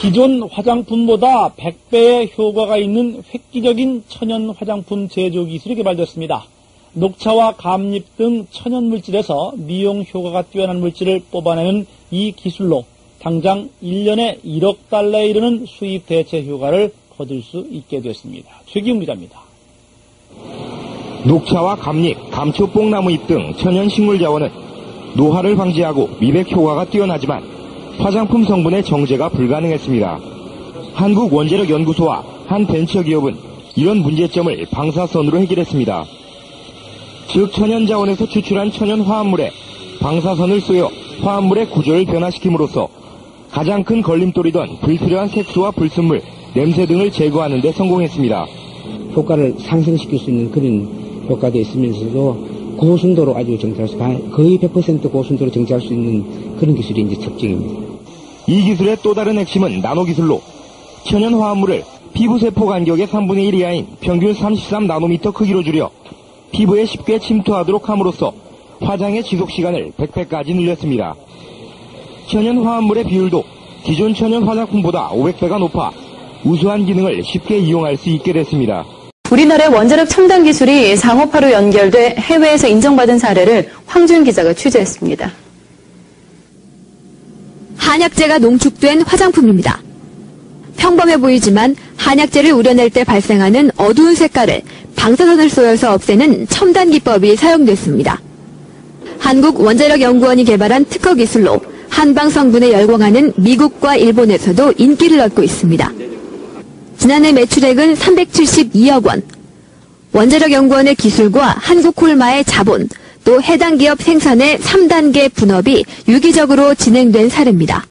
기존 화장품보다 100배의 효과가 있는 획기적인 천연 화장품 제조 기술이 개발됐습니다. 녹차와 감잎 등 천연 물질에서 미용 효과가 뛰어난 물질을 뽑아내는 이 기술로 당장 1년에 1억 달러에 이르는 수입 대체 효과를 거둘 수 있게 됐습니다. 최기웅 기자입니다. 녹차와 감잎, 감초 뽕나무 잎 등 천연 식물 자원은 노화를 방지하고 미백 효과가 뛰어나지만 화장품 성분의 정제가 불가능했습니다. 한국원자력연구소와 한 벤처기업은 이런 문제점을 방사선으로 해결했습니다. 즉 천연 자원에서 추출한 천연 화합물에 방사선을 쏘여 화합물의 구조를 변화시킴으로써 가장 큰 걸림돌이던 불필요한 색소와 불순물, 냄새 등을 제거하는 데 성공했습니다. 효과를 상승시킬 수 있는 그런 효과도 있으면서도 고순도로 아주 정찰할 수, 거의 100% 고순도로 정찰할 수 있는 그런 기술이 이제 특징입니다. 이 기술의 또 다른 핵심은 나노 기술로 천연 화합물을 피부세포 간격의 3분의 1 이하인 평균 33 나노미터 크기로 줄여 피부에 쉽게 침투하도록 함으로써 화장의 지속 시간을 100배까지 늘렸습니다. 천연 화합물의 비율도 기존 천연 화장품보다 500배가 높아 우수한 기능을 쉽게 이용할 수 있게 됐습니다. 우리나라의 원자력 첨단 기술이 상업화로 연결돼 해외에서 인정받은 사례를 황준 기자가 취재했습니다. 한약재가 농축된 화장품입니다. 평범해 보이지만 한약재를 우려낼 때 발생하는 어두운 색깔을 방사선을 쏘여서 없애는 첨단 기법이 사용됐습니다. 한국원자력연구원이 개발한 특허 기술로 한방 성분에 열광하는 미국과 일본에서도 인기를 얻고 있습니다. 지난해 매출액은 372억 원. 원자력 연구원의 기술과 한국콜마의 자본, 또 해당 기업 생산의 3단계 분업이 유기적으로 진행된 사례입니다.